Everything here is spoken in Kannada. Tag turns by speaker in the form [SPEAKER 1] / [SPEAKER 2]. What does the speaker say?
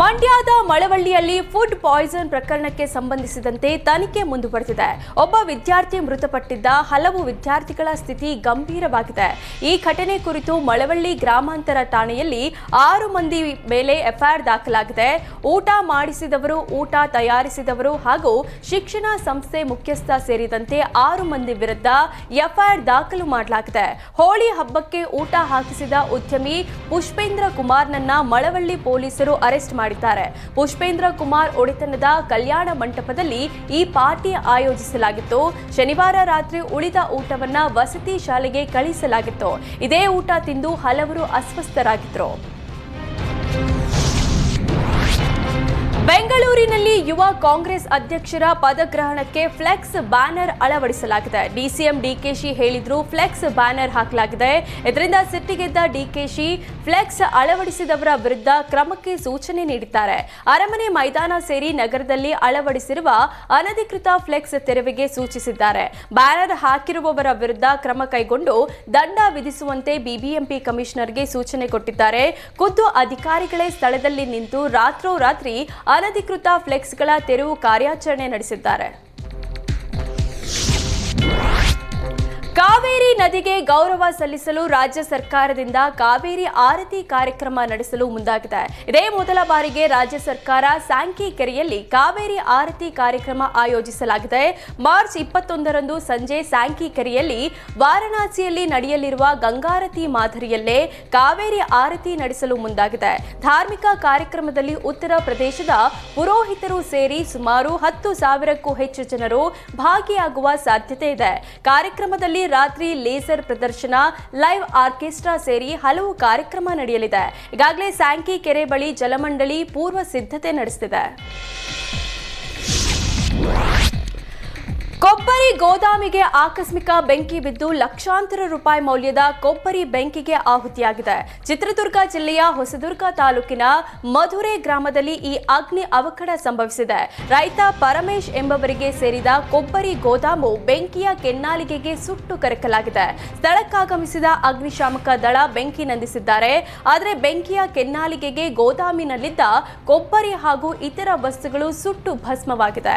[SPEAKER 1] ಮಂಡ್ಯದ ಮಳವಳ್ಳಿಯಲ್ಲಿ ಫುಡ್ ಪಾಯ್ಸನ್ ಪ್ರಕರಣಕ್ಕೆ ಸಂಬಂಧಿಸಿದಂತೆ ತನಿಖೆ ಮುಂದುವರೆದಿದೆ. ಒಬ್ಬ ವಿದ್ಯಾರ್ಥಿ ಮೃತಪಟ್ಟಿದ್ದ ಹಲವು ವಿದ್ಯಾರ್ಥಿಗಳ ಸ್ಥಿತಿ ಗಂಭೀರವಾಗಿದೆ. ಈ ಘಟನೆ ಕುರಿತು ಮಳವಳ್ಳಿ ಗ್ರಾಮಾಂತರ ಠಾಣೆಯಲ್ಲಿ ಆರು ಮಂದಿ ಮೇಲೆ ಎಫ್ಐಆರ್ ದಾಖಲಾಗಿದೆ. ಊಟ ಮಾಡಿಸಿದವರು, ಊಟ ತಯಾರಿಸಿದವರು ಹಾಗೂ ಶಿಕ್ಷಣ ಸಂಸ್ಥೆ ಮುಖ್ಯಸ್ಥ ಸೇರಿದಂತೆ ಆರು ಮಂದಿ ವಿರುದ್ಧ ಎಫ್ಐಆರ್ ದಾಖಲು ಮಾಡಲಾಗಿದೆ. ಹೋಳಿ ಹಬ್ಬಕ್ಕೆ ಊಟ ಹಾಕಿಸಿದ ಉದ್ಯಮಿ ಪುಷ್ಪೇಂದ್ರ ಕುಮಾರ್ನನ್ನ ಮಳವಳ್ಳಿ ಪೊಲೀಸರು ಅರೆಸ್ಟ್ ಮಾಡಿದ್ದಾರೆ. ಪುಷ್ಪೇಂದ್ರ ಕುಮಾರ್ ಒಡೆತನದ ಕಲ್ಯಾಣ ಮಂಟಪದಲ್ಲಿ ಈ ಪಾರ್ಟಿ ಆಯೋಜಿಸಲಾಗಿತ್ತು. ಶನಿವಾರ ರಾತ್ರಿ ಉಳಿದ ಊಟವನ್ನ ವಸತಿ ಶಾಲೆಗೆ ಕಳಿಸಲಾಗಿತ್ತು. ಇದೇ ಊಟ ತಿಂದು ಹಲವರು ಅಸ್ವಸ್ಥರಾಗಿದ್ರು. ಬೆಂಗಳೂರಿನಲ್ಲಿ ಯುವ ಕಾಂಗ್ರೆಸ್ ಅಧ್ಯಕ್ಷರ ಪದಗ್ರಹಣಕ್ಕೆ ಫ್ಲೆಕ್ಸ್ ಬ್ಯಾನರ್ ಅಳವಡಿಸಲಾಗಿದೆ. ಡಿಸಿಎಂ ಡಿಕೆಶಿ ಹೇಳಿದ್ರು ಫ್ಲೆಕ್ಸ್ ಬ್ಯಾನರ್ ಹಾಕಲಾಗಿದೆ. ಇದರಿಂದ ಸಿಟ್ಟಿಗೆದ್ದ ಡಿಕೆಶಿ ಫ್ಲೆಕ್ಸ್ ಅಳವಡಿಸಿದವರ ವಿರುದ್ಧ ಕ್ರಮಕ್ಕೆ ಸೂಚನೆ ನೀಡಿದ್ದಾರೆ. ಅರಮನೆ ಮೈದಾನ ಸೇರಿ ನಗರದಲ್ಲಿ ಅಳವಡಿಸಿರುವ ಅನಧಿಕೃತ ಫ್ಲೆಕ್ಸ್ ತೆರವಿಗೆ ಸೂಚಿಸಿದ್ದಾರೆ. ಬ್ಯಾನರ್ ಹಾಕಿರುವವರ ವಿರುದ್ಧ ಕ್ರಮ ಕೈಗೊಂಡು ದಂಡ ವಿಧಿಸುವಂತೆ ಬಿಬಿಎಂಪಿ ಕಮಿಷನರ್ಗೆ ಸೂಚನೆ ಕೊಟ್ಟಿದ್ದಾರೆ. ಖುದ್ದು ಅಧಿಕಾರಿಗಳೇ ಸ್ಥಳದಲ್ಲಿ ನಿಂತು ರಾತ್ರೋರಾತ್ರಿ ಅನಧಿಕೃತ ಫ್ಲೆಕ್ಸ್ಗಳ ತೆರವು ಕಾರ್ಯಾಚರಣೆ ನಡೆಸಿದ್ದಾರೆ. ಕಾವೇರಿ ನದಿಗೆ ಗೌರವ ಸಲ್ಲಿಸಲು ರಾಜ್ಯ ಸರ್ಕಾರದಿಂದ ಕಾವೇರಿ ಆರತಿ ಕಾರ್ಯಕ್ರಮ ನಡೆಸಲು ಮುಂದಾಗಿದೆ. ಇದೇ ಮೊದಲ ಬಾರಿಗೆ ರಾಜ್ಯ ಸರ್ಕಾರ ಸ್ಯಾಂಕಿ ಕೆರೆಯಲ್ಲಿ ಕಾವೇರಿ ಆರತಿ ಕಾರ್ಯಕ್ರಮ ಆಯೋಜಿಸಲಾಗಿದೆ. ಮಾರ್ಚ್ ಇಪ್ಪತ್ತೊಂದರಂದು ಸಂಜೆ ಸ್ಯಾಂಕಿ ಕೆರೆಯಲ್ಲಿ ವಾರಣಾಸಿಯಲ್ಲಿ ನಡೆಯಲಿರುವ ಗಂಗಾರತಿ ಮಾದರಿಯಲ್ಲೇ ಕಾವೇರಿ ಆರತಿ ನಡೆಸಲು ಮುಂದಾಗಿದೆ. ಧಾರ್ಮಿಕ ಕಾರ್ಯಕ್ರಮದಲ್ಲಿ ಉತ್ತರ ಪ್ರದೇಶದ ಪುರೋಹಿತರು ಸೇರಿ ಸುಮಾರು ಹತ್ತು ಸಾವಿರಕ್ಕೂ ಹೆಚ್ಚು ಜನರು ಭಾಗಿಯಾಗುವ ಸಾಧ್ಯತೆ ಇದೆ. ಕಾರ್ಯಕ್ರಮದಲ್ಲಿ ರಾತ್ರಿ ಲೇಸರ್ ಪ್ರದರ್ಶನ, ಲೈವ್ ಆರ್ಕೆಸ್ಟ್ರಾ ಸೇರಿ ಹಲವು ಕಾರ್ಯಕ್ರಮ ನಡೆಯಲಿದೆ. ಈಗಾಗಲೇ ಸ್ಯಾಂಕಿ ಕೆರೆ ಬಳಿ ಜಲಮಂಡಳಿ ಪೂರ್ವ ಸಿದ್ಧತೆ ನಡೆಸಿದೆ ಕೊಬ್ಬರಿ ಗೋದಾಮಿಗೆ ಆಕಸ್ಮಿಕ ಬೆಂಕಿ ಬಿದ್ದು ಲಕ್ಷಾಂತರ ರೂಪಾಯಿ ಮೌಲ್ಯದ ಕೊಬ್ಬರಿ ಬೆಂಕಿಗೆ ಆಹುತಿಯಾಗಿದೆ. ಚಿತ್ರದುರ್ಗ ಜಿಲ್ಲೆಯ ಹೊಸದುರ್ಗ ತಾಲೂಕಿನ ಮಧುರೆ ಗ್ರಾಮದಲ್ಲಿ ಈ ಅಗ್ನಿ ಅವಘಡ ಸಂಭವಿಸಿದೆ. ರೈತ ಪರಮೇಶ್ ಎಂಬವರಿಗೆ ಸೇರಿದ ಕೊಬ್ಬರಿ ಗೋದಾಮು ಬೆಂಕಿಯ ಕೆನ್ನಾಲಿಗೆಗೆ ಸುಟ್ಟು ಕರಕಲಾಗಿದೆ. ಸ್ಥಳಕ್ಕಾಗಮಿಸಿದ ಅಗ್ನಿಶಾಮಕ ದಳ ಬೆಂಕಿ ನಂದಿಸಿದ್ದಾರೆ. ಆದರೆ ಬೆಂಕಿಯ ಕೆನ್ನಾಲಿಗೆಗೆ ಗೋದಾಮಿನಲ್ಲಿದ್ದ ಕೊಬ್ಬರಿ ಹಾಗೂ ಇತರ ವಸ್ತುಗಳು ಸುಟ್ಟು ಭಸ್ಮವಾಗಿದೆ.